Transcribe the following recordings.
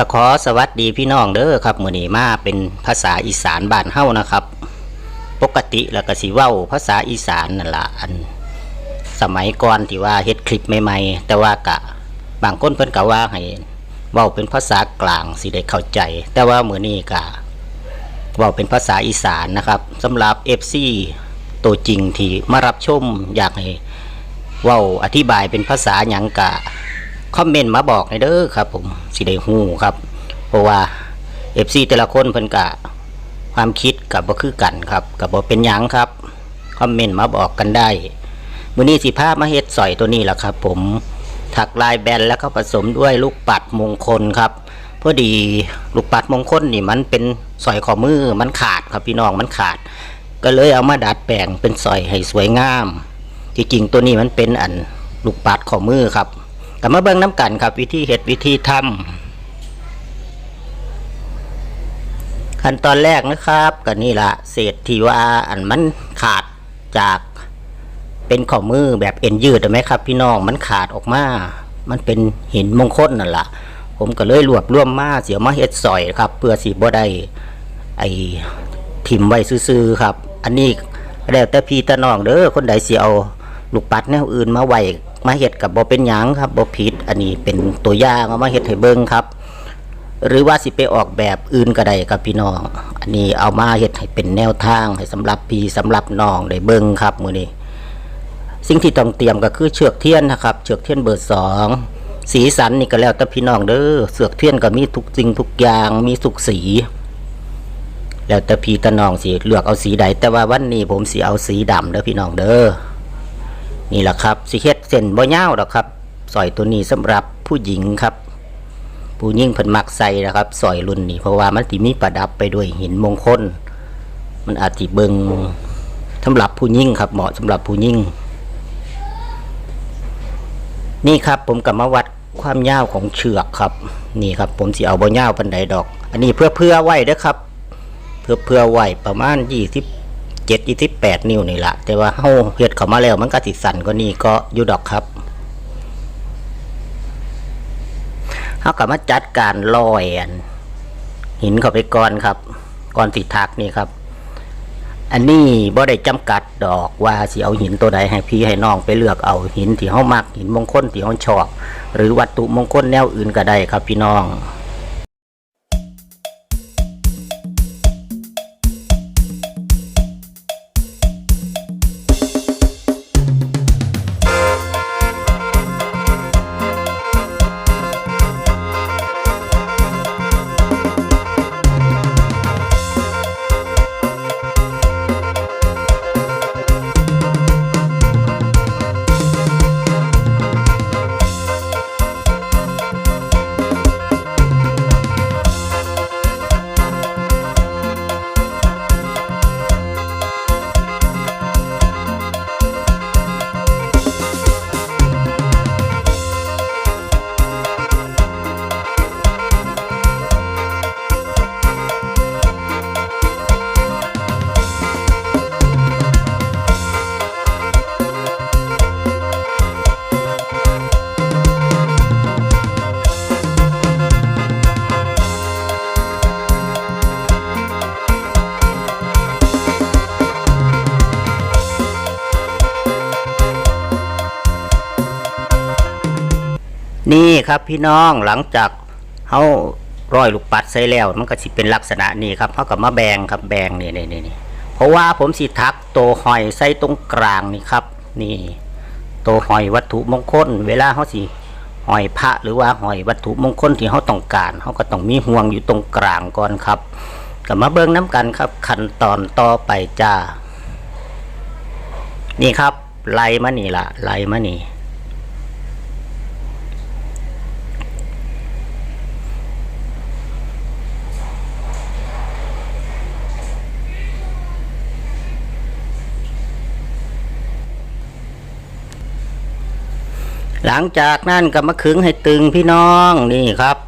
ก็ขอสวัสดีพี่น้องเด้อครับมือนี้มาเป็นภาษาอีสานบ้านเฮ้านะครับ ปกติแล้วก็สิเว้าภาษาอีสานนั่นละอัน สมัยก่อนที่ว่าเฮ็ดคลิปใหม่ๆแต่ว่ากะบางคนเพิ่นก็ว่าให้เว้าเป็นภาษากลางสิได้เข้าใจ แต่ว่ามือนี้ก็เว้าเป็นภาษาอีสานนะครับสำหรับ FC ตัวจริงที่มารับชมอยากให้เว้าอธิบายเป็นภาษาหยังกะ คอมเมนต์มาบอกในเด้อครับ ผมสิได้ฮู้ครับ เพราะว่า FC แต่ละคนเพิ่นกะความคิดกับบ่คือกันครับกับบ่เป็นหยังครับคอมเมนต์มาบอกกันได้มื้อนี้สิพามาเฮ็ดสอยตัวนี้ล่ะครับ ผมถักลายแบนแล้วก็ผสมด้วยลูกปัดมงคลครับพอดีลูกปัดมงคลนี่มันเป็นสอยข้อมือมันขาดครับพี่น้องมันขาด ก็เลยเอามาดัดแปลงเป็นสอยให้สวยงามที่จริงตัวนี้มันเป็นอันลูกปัดข้อมือครับ กลับมาเบิ่งน้ำกันครับ วิธีเฮ็ดวิธีทำขั้นตอนแรกนะครับก็นี่ละเศษที่ว่าอันมันขาดจากเป็นข้อมือแบบเอ็นยืดเห็นไหมครับพี่น้องมันขาดออกมา มันเป็นหินมงคลนั่นละผมก็เลยรวบรวมมาเสียมาเฮ็ดสอยครับ เพื่อสีบ่ได้ไอ้ทิมไว้ซื่อๆครับ อันนี้แล้วแต่พี่ตะน้องเด้อคนใดเสิเอาลูกปัดแนวอื่นมาไว้ มาเฮ็ดกับบ่เป็นหยังครับบ่ผิดอันนี้เป็นตัวอย่างเอามาเฮ็ดให้เบิ่งครับ หรือว่าสิไปออกแบบอื่นก็ได้ครับพี่น้อง อันนี้เอามาเฮ็ดให้เป็นแนวทางให้สำหรับพี่สำหรับน้องได้เบิ่งครับมือนี้สิ่งที่ต้องเตรียมก็คือเชือกเทียนนะครับ เชือกเทียนเบอร์สองสีสันนี่ก็แล้วแต่พี่น้องเด้อเสือกเทียนก็มีทุกสิ่งทุกอย่างมีสุกสี แล้วแต่พี่ตะน้องสิเลือกเอาสีใดแต่ว่าวันนี้ผมสิเอาสีดำเด้อพี่น้องเด้อนี่แหละครับสิเฮ็ด เส้นบ่ยาวดอกครับสอยตัวนี้สำหรับผู้หญิงครับ ผู้หญิงเพิ่นมักใส่นะครับสอยรุ่นนี้เพราะว่ามันสิมีประดับไปด้วยหินมงคล มันอาจสิเบิงสำหรับผู้หญิงครับ เหมาะสำหรับผู้หญิงนี่ครับผมกลับมาวัดความยาวของเชือกครับ นี่ครับ ผมสิเอาบ่ยาวปันใดดอก อันนี้เพื่อเพื่อไหว้เด้อครับ เพื่อเพื่อไหวประมาณยี่สิบ เจ็ดยี่สิบแปดนิ้วนี่แหละแต่ว่าเฮาเฮ็ดเข้ามาแล้วมันก็สิสั่นกว่านี้ก็อยู่ดอกครับเฮาก็มาจัดการลอยอันหินเข้าไปก่อนครับก่อนสิทักนี่ครับอันนี้บ่ได้จำกัดดอกว่าสิเอาหินตัวใดให้พี่ให้น้องไปเลือกเอาหินที่เฮามักหินมงคลที่เฮาชอบ หรือวัตถุมงคลแนวอื่นก็ได้ครับพี่น้อง ครับพี่น้องหลังจากเขาร้อยลูกปัดใส่แล้ว มันก็สิเป็นลักษณะนี้ครับเขากับมาแบงครับแบงนี่นี่นี่เพราะว่าผมสิทักโตหอยใส่ตรงกลางนี่ครับ นี่ โตหอยวัตถุมงคล เวลาเขาสิหอยพระหรือว่าหอยวัตถุมงคลที่เขาต้องการเขาก็ต้องมีห่วงอยู่ตรงกลางก่อนครับก็มาเบิ้งน้ำกันครับ ขั้นตอนต่อไปจ้า นี่ครับไล่มานี่ละไล่มานี่ หลังจากนั้นก็มาขึงให้ตึงพี่น้องนี่ครับ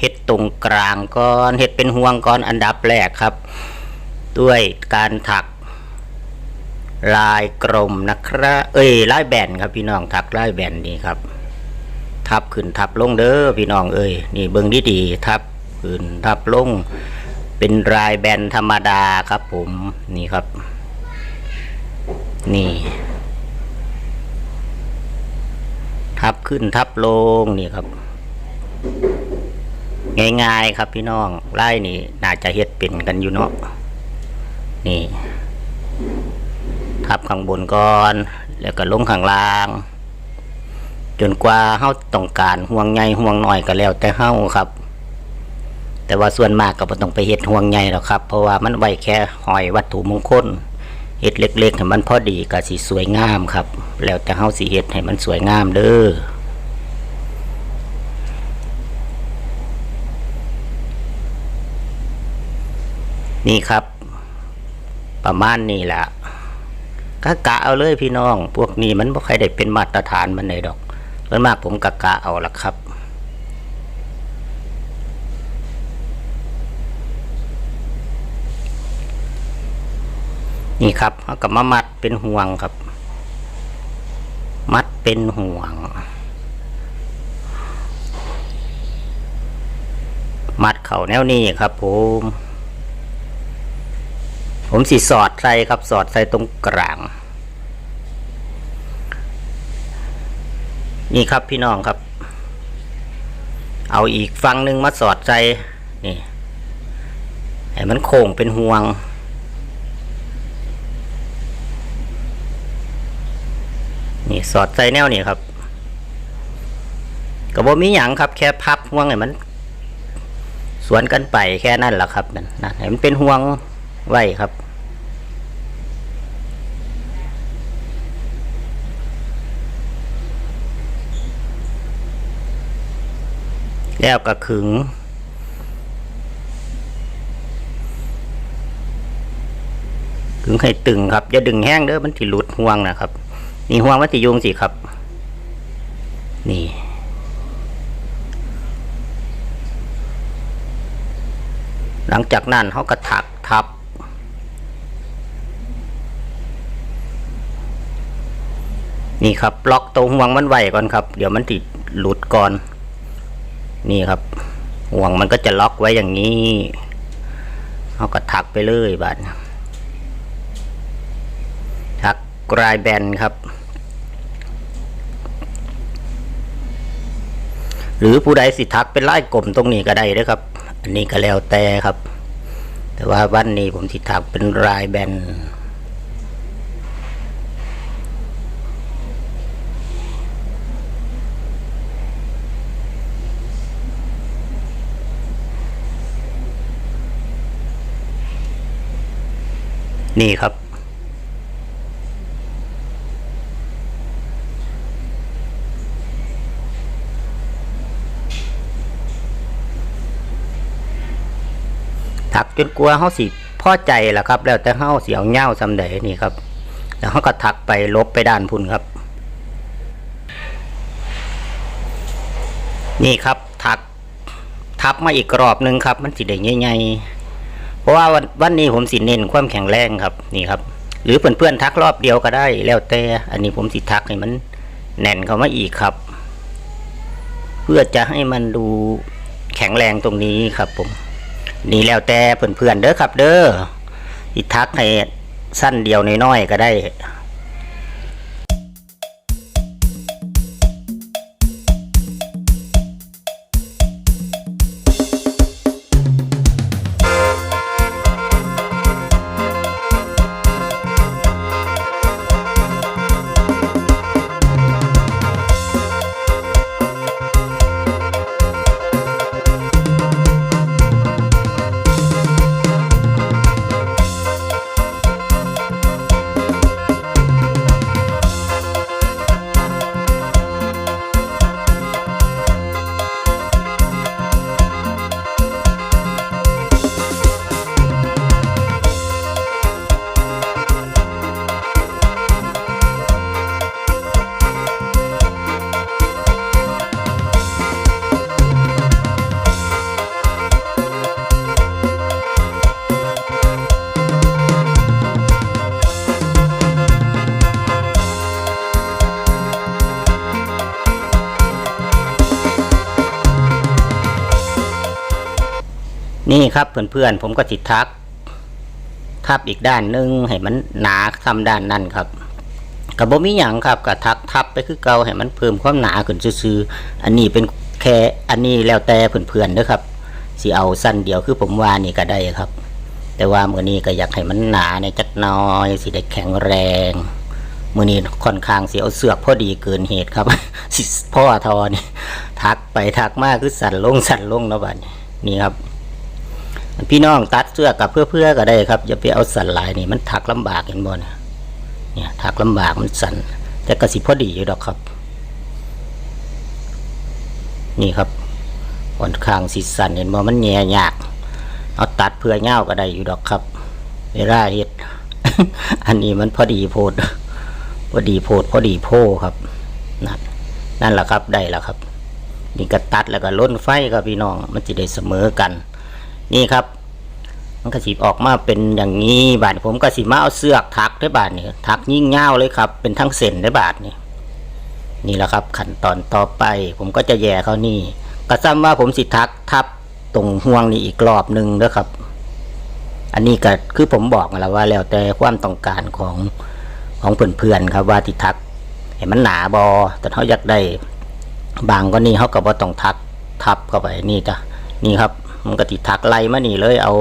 เห็ดตรงกลางก่อนเห็ดเป็นห่วงก่อนอันดับแรกครับ ด้วยการถักลายกลมนะครับเอ้ยลายแบนครับพี่น้องถักลายแบนนี่ครับ ทับขึ้นทับลงเด้อพี่น้องเอ้ยนี่เบิ่งดีๆทับขึ้นทับลง เป็นรายแบนธรรมดาครับผมนี่ครับ นี่ ทับขึ้นทับลงนี่ครับ ง่ายๆครับพี่น้องไล่นี่น่าจะเฮ็ดเป็นกันอยู่เนาะนี่ ทับข้างบนก่อน แล้วก็ลงข้างล่าง จนกว่าเฮาต้องการห่วงใหญ่ห่วงน้อยก็แล้วแต่เฮาครับ แต่ว่าส่วนมากก็บ่ต้องไปเฮ็ดห่วงใหญ่หรอกครับ เพราะว่ามันไว้แค่หอยวัตถุมงคล เฮ็ดเล็กๆให้มันพอดีก็สิสวยงามครับ แล้วแต่เฮาสิเฮ็ดให้มันสวยงามเด้อนี่ครับ ประมาณนี้แหละก็กะเอาเลยพี่น้อง พวกนี้มันบ่ใค่อยได้เป็นมาตรฐานมันเลยดอกส่นมากผมกะกะเอาละครับ นี่ครับเขากับมามัดเป็นห่วงครับ มัดเป็นห่วง มัดเข่าแนวนี้ครับ ผม ผมสีสอดใส่ครับ สอดใส่ตรงกลาง นี่ครับพี่น้องครับ เอาอีกฝั่งหนึ่งมาสอดใส่นี่ให้มันโค้งเป็นห่วง นี่สอดใส่แนวนี่ครับก็บ่มีหยังครับ แค่พับห่วงให้มัน สวนกันไปแค่นั้นแหละครับนั่นนะให้มันเป็นห่วงไว้ครับแล้วก็ขึง ขึงให้ตึงครับอย่าดึงแห้งเด้อมันสิหลุดห่วงนะครับ นี่ห่วงมันสิยุงสิครับ นี่ หลังจากนั้นเขาก็ถักทับ นี่ครับล็อกตรงห่วงมันไว้ก่อนครับ เดี๋ยวมันติดหลุดก่อน นี่ครับห่วงมันก็จะล็อกไว้อย่างนี้เขาก็ถักไปเลยบาดถักกลายแบนครับ หรือผู้ใดสิทักเป็นไล่กลมตรงนี้ก็ได้เด้ครับ อันนี้ก็แล้วแต่ครับ แต่ว่าวันนี้ผมสิถักเป็นลายแบนนี่ครับ ถักจนกลัวเขาสิพอใจละครับ แล้วแต่เขาเสียวเง่าซำใดนี่ครับแล้วเขาก็ถักไปลบไปด้านพุ่นครับ นี่ครับถักทับมาอีกรอบหนึ่งครับ มันสิได้ใหญ่ๆเพราะว่าวันวันนี้ผมสิเน้นความแข็งแรงครับ นี่ครับ หรือเพื่อนๆทักรอบเดียวก็ได้ แล้วแต่อันนี้ผมสิทักให้มันแน่นเข้ามาอีกครับ เพื่อจะให้มันดูแข็งแรงตรงนี้ครับผม นี่แล้วแต่เพื่อนๆเด้อครับ เด้ออีทักให้สั้นเดียวน้อยๆก็ได้ นี่ครับเพื่อนๆผมก็จิตทักทับอีกด้านนึงให้มันหนาทำด้านนั้นครับกับบ่มีหยังครับกับทักทับไปคือเก่าให้มันเพิ่มความหนาขึ้นซื่อๆอันนี้เป็นแค่อันนี้แล้วแต่เพื่อนๆเด้อครับสิเอาสั้นเดียวคือผมว่านี่ก็ได้ครับ แต่ว่ามือนี้ก็อยากให้มันหนาในจักหน้อยสิได้แข็งแรงมือนี้ค่อนข้างสิเอาเสือกพอดีเกินเหตุครับสิพ่อทอนี่ทักไปทักมาคือสั่นลงสั่นลงเนาะบัดนี้นี่ครับ พี่น้องตัดเสื้อกับเพื่อเพื่อก็ได้ครับอย่าไปเอาสันลายนี่มันถักลำบากเห็นบ่เนี่ยเนี่ยถักลำบากมันสันแต่กระสิพอดีอยู่ดอกครับ นี่ครับค่อนข้างสิสันเห็นบ่มันแย่ยาก เอาตัดเพื่อเง่าก็ได้อยู่ดอกครับเวลาเฮ็ดอันนี้มันพอดีโพดพอดีโพดพอดีโพครับนั่นนั่นแหละครับได้แล้วครับ นี่ก็ตัดแล้วก็ล้นไฟครับพี่น้อง มันจะได้เสมอกัน นี่ครับ มันก็สิออกมาเป็นอย่างนี้บาดผมก็สิมาเอาเสือกทักได้บาดนี่ทักยิ่งเง่าเลยครับ เป็นทั้งเส้นได้บาดนี่นี่แหละครับ ขั้นตอนต่อไป ผมก็จะแย่เขานี่ก็ซ้ำว่าผมสิทักทับตรงห่วงนี้อีกรอบหนึ่งเด้อครับ อันนี้ก็คือผมบอกแล้วว่าแล้วแต่ความต้องการของของเพื่อนๆครับว่าที่ทักเห็นมันหนาบอแต่เขาอยากได้บางก็นี่เขาก็บ่ต้องทักทับเข้าไปนี่จ้ะนี่ครับ มันก็ติทักไล่มานี่เลย เอา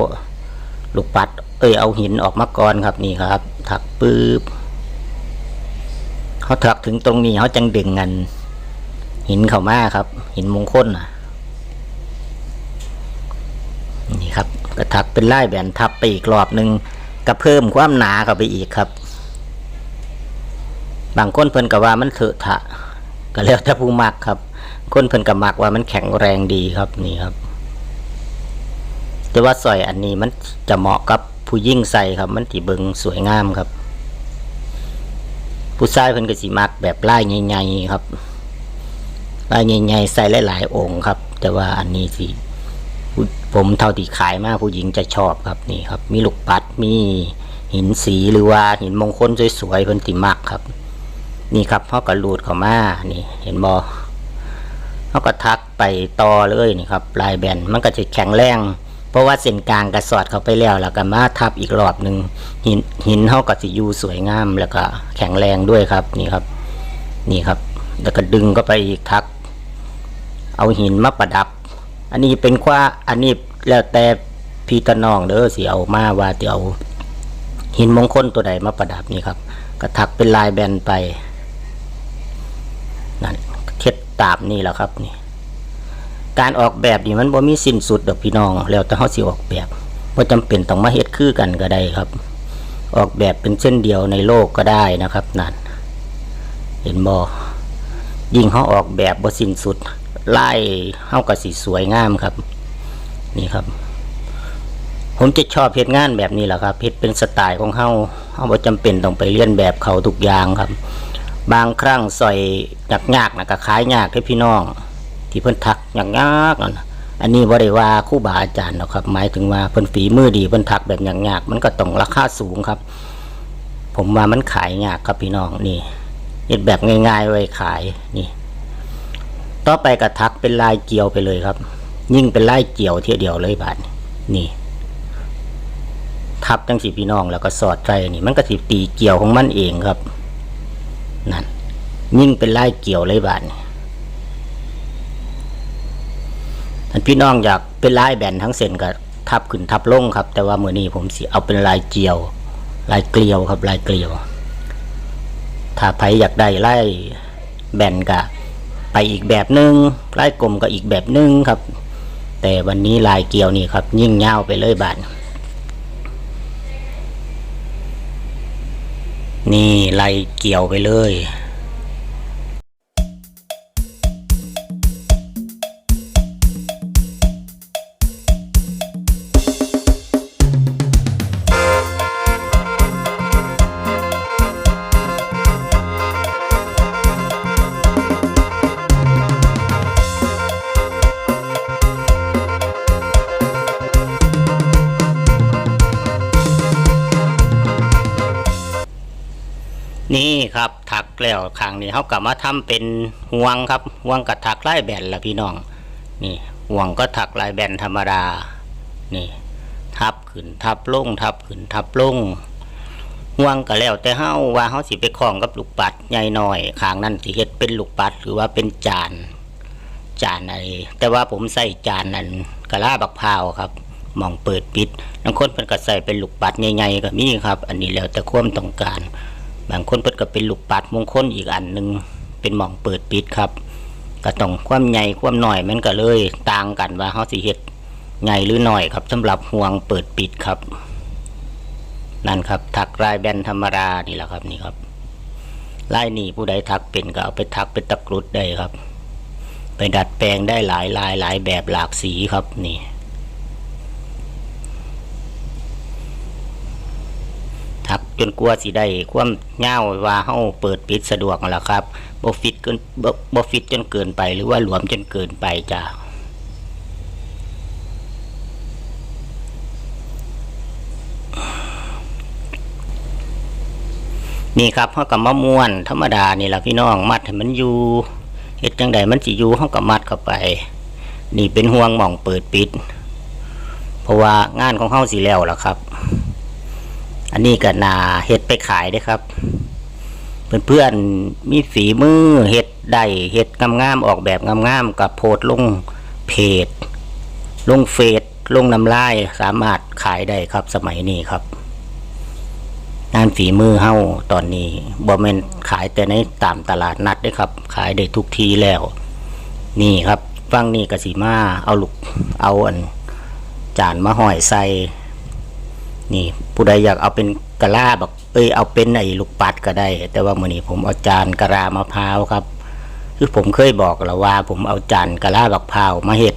ลูกปัด เอ้ยเอาหินออกมาก่อนครับนี่ครับ ถักปื๊บเขาถักถึงตรงนี้เขาจังดึงเงินหินเข้ามาครับ หินมงคลน่ะนี่ครับก็ถักเป็นไล่แบนทับไปอีกรอบหนึ่งก็เพิ่มความหนาเข้าไปอีกครับ บางคนเพิ่นก็ว่ามันเถอะทะก็แล้วแต่ผู้มักครับ คนเพิ่นก็มักว่ามันแข็งแรงดีครับนี่ครับ แต่ว่าสร้อยอันนี้มันจะเหมาะกับผู้ยิ่งใส่ครับ มันถีเบิงสวยงามครับ ผู้ชายเพิ่นก็สิมักแบบลายใหญ่ๆครับลายใหญ่ๆใส่หลายๆองค์ครับ แต่ว่าอันนี้สิผมเท่าที่ขายมาผู้หญิงจะชอบครับนี่ครับ มีลูกปัดมีหินสีหรือว่าหินมงคลสวยๆเพิ่นสิมักครับ นี่ครับเขาก็รูดเขามานี่ เห็นบอเขาก็ทักไปต่อเลยนี่ครับลายแบนมันก็จะแข็งแรง ราะว่าเส้นกลางกระสอดเข้าไปแล้วแล้วก็มาทับอีกรอบหนึ่งหินหินเขาก็สิยูสวยงามแล้วก็แข็งแรงด้วยครับนี่ครับ นี่ครับ แล้วก็ดึงก็ไปอีกทัก เอาหินมาประดับ อันนี้เป็นคว่าอันนี้แล้วแต่พี่ตะนองเด้อสิเอามาว่าจะเอาหินมงคลตัวใดมาประดับนี่ครับก็ถักเป็นลายแบนไปนั่นเท็ดตามนี่แหละครับนี่ การออกแบบนี่มันบ่มีสิ้นสุดดอกพี่น้อง แล้วแต่เขาสิออกแบบบ่จำเป็นต้องมาเฮ็ดคือกันก็ได้ครับ ออกแบบเป็นเส้นเดียวในโลกก็ได้นะครับนั่นเห็นบ่ยิ่งเขาออกแบบบ่สิ้นสุดไลายเฮาก็สิสวยงามครับ นี่ครับ ผมจะชอบเฮ็ดงานแบบนี้แหละครับเฮ็ดเป็นสไตล์ของเฮาเฮาบ่จำเป็นต้องไปเลียนแบบเขาทุกอย่างครับ บางครั้งใส่ยากๆนะก็ขายยากให้พี่น้อง ที่เพิ่นทักยากๆนั่นน่ะอันนี้บ่ได้ว่าครูบาอาจารย์หรอกครับ หมายถึงว่าเพิ่นฝีมือดีเพิ่นทักแบบยากมันก็ต้องราคาสูงครับ ผมว่ามันขายยากครับพี่น้องนี่เฮ็ดแบบง่ายๆไว้ขายนี่ ต่อไปก็ทักเป็นลายเกี่ยวไปเลยครับ ยิ่งเป็นลายเกี่ยวเทียเดียวเลยบาดนี้นี่ทับจังสีพี่น้องแล้วก็สอดใจนี่ มันก็สิตีเกี่ยวของมันเองครับ นั่นยิ่งเป็นลายเกี่ยวเลยบาดนี่ ท่านพี่น้องอยากเป็นลายแบนทั้งเส้นก็ทับขึ้นทับลงครับ แต่ว่ามือนี้ผมสิเอาเป็นลายเกี่ยว ลายเกลียวครับลายเกลียว ถ้าใครอยากได้ลายแบนก็ไปอีกแบบหนึ่งลายกลมก็อีกแบบหนึ่งครับ แต่วันนี้ลายเกลียวนี่ครับ ยิ่งยาไปเลยบาดนี่ไล่เกี่ยวไปเลย ครับถักแล้วครั้งนี้เขากลับมาทำเป็นห่วงครับห่วงกับถักลายแบนละพี่น้อง นี่ห่วงก็ถักลายแบนธรรมดา นี่ ทับขึ้นทับลงทับขึ้นทับลงห่วงก็แล้วแต่เฮาว่าเฮาสิไปคล้องกับลูกปัดใหญ่น้อยข้างนั้นสิเฮ็ดเป็นลูกปัดหรือว่าเป็นจาน จานอะไรแต่ว่าผมใส่จานนั้นกะลาบักพาวครับมองเปิดปิดบางคนเพิ่นก็ใส่เป็นลูกปัดใหญ่ๆก็มีครับ อันนี้แล้วแต่ความต้องการ บางคนเพิ่นก็เป็นลูกปัดมงคลอีกอันหนึ่งเป็นหม่องเปิดปิดครับก็ต้องความใหญ่ความหน่อยมันก็เลยต่างกันว่าเฮาสิเฮ็ดใหญ่หรือหน่อยครับสำหรับห่วงเปิดปิดครับ นั่นครับ ถักลายแบนธรรมดานี่แหละครับนี่ครับลายนี้ผู้ใดถักเป็นก็เอาไปถักเป็นตะกรุดได้ครับ ไปดัดแปลงได้หลายลายหลายแบบหลากสีครับนี่ ทักจนกลัวสิได้ความเง่าว่าเฮาเปิดปิดสะดวกแหละครับบ่ฟิตเกินบ่ฟิตจนเกินไป หรือว่าหลวมจนเกินไปจ้ะนี่ครับเฮากับมะม่วนธรรมดานี่แหละพี่น้องมัดให้มันอยู่เฮ็ดจังใดมันสิอยู่เฮากับมัดเข้าไป นี่เป็นห่วงหม่องเปิดปิด เพราะว่างานของเฮาสิแล้วล่ะครับ อันนี้ก็นาเฮ็ดไปขายด้ครับ เพื่อนๆมีฝีมือเฮ็ดได้เฮ็ดงามๆออกแบบงามๆกับโพสต์ลงเพจลงเฟซลงน้ำลายสามารถขายได้ครับสมัยนี้ครับงานฝีมือเฮาตอนนี้บ่แมนขายแต่ในตามตลาดนัดด้ครับ ขายได้ทุกทีแล้ว นี่ครับฟังนี่กสิมาเอาลูกเอาอัน จานมาห้อยใส่นี่ ผู้ใดอยากเอาเป็นกะลาแบบเอ้ยเอาเป็นไอ้ลูกปัดก็ได้ แต่ว่ามื้อนี้ผมเอาจานกะลามะพร้าวครับ คือผมเคยบอกแล้วว่า ผมเอาจานกะลาบักพร้าวมาเฮ็ด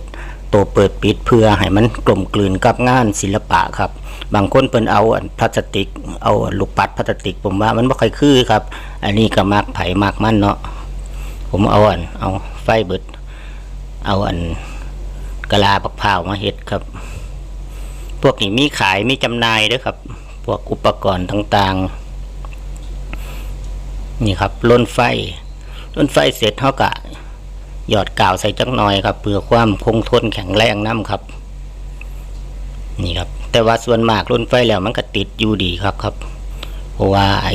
ตัวเปิดปิดเพื่อให้มันกลมกลืนกับงานศิลปะครับ บางคนเพิ่นเอาพลาสติก เอาลูกปัดพลาสติก ผมว่ามันบ่ค่อยคือครับ อันนี้ก็มักไผ่มากมันเนาะผมเอาอันเอาไฟเบิด เอาอันกะลาบักพร้าวมาเฮ็ดครับ พวกนี้มีขายมีจำหน่ายด้วยครับ พวกอุปกรณ์ต่างๆ นี่ครับล้นไฟล้นไฟเสร็จเขากะหยอดกาวใส่จักหน่อยครับเพื่อความคงทนแข็งแรงน้ำครับ นี่ครับ แต่ว่าส่วนมากล้นไฟแล้วมันก็ติดอยู่ดีครับครับ เพราะว่าไอ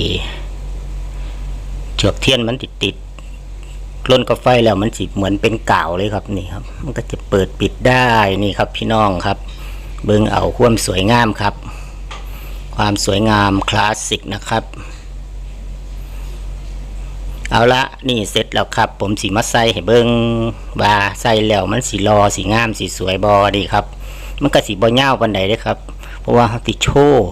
เชือกเทียนมันติดติดล้นกับไฟแล้วมันสิเหมือนเป็นกาวเลยครับนี่ครับ มันก็จะเปิดปิดได้นี่ครับ พี่น้องครับ เบิ่งเอาความสวยงามครับ ความสวยงามคลาสสิกนะครับ เอาละนี่เสร็จแล้วครับ ผมสีมาใส่ให้เบิ่งว่าใส่แล้วมันสีรอสีงามสีสวยบอดีครับ มันก็สีบอเง่าปันใดเด้ครับ เพราะว่าเขาติโชว์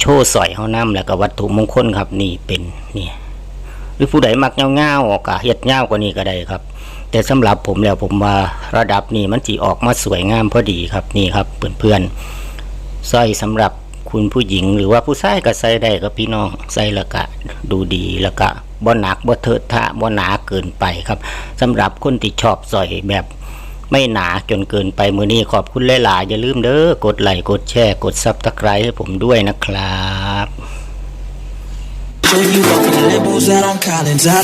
โชว์สอยเขานำแล้วก็วัตถุมงคลครับ นี่เป็นนี่ หรือผู้ใดมักเงาๆก็เฮ็ดเงากว่านี้ก็ได้ครับ แต่สำหรับผมแล้วผมว่าระดับนี้มันจีออกมาสวยงามพอดีครับนี่ครับเพื่อนๆสร้อยสำหรับคุณผู้หญิงหรือว่าผู้ชายก็ใส่ได้ครับพี่น้องใส่ล้วก็ดูดีล้วก็บ่หนักบ่เถิดทะบ่หนาเกินไปครับสำหรับคนที่ชอบสร้อยแบบไม่หนาจนเกินไปมือนี้ขอบคุณหลายๆอย่าลืมเด้อกดไลค์กดแชร์กดซับสไครต์ให้ผมด้วยนะครับ Show you up in the Lambos out on Collins. I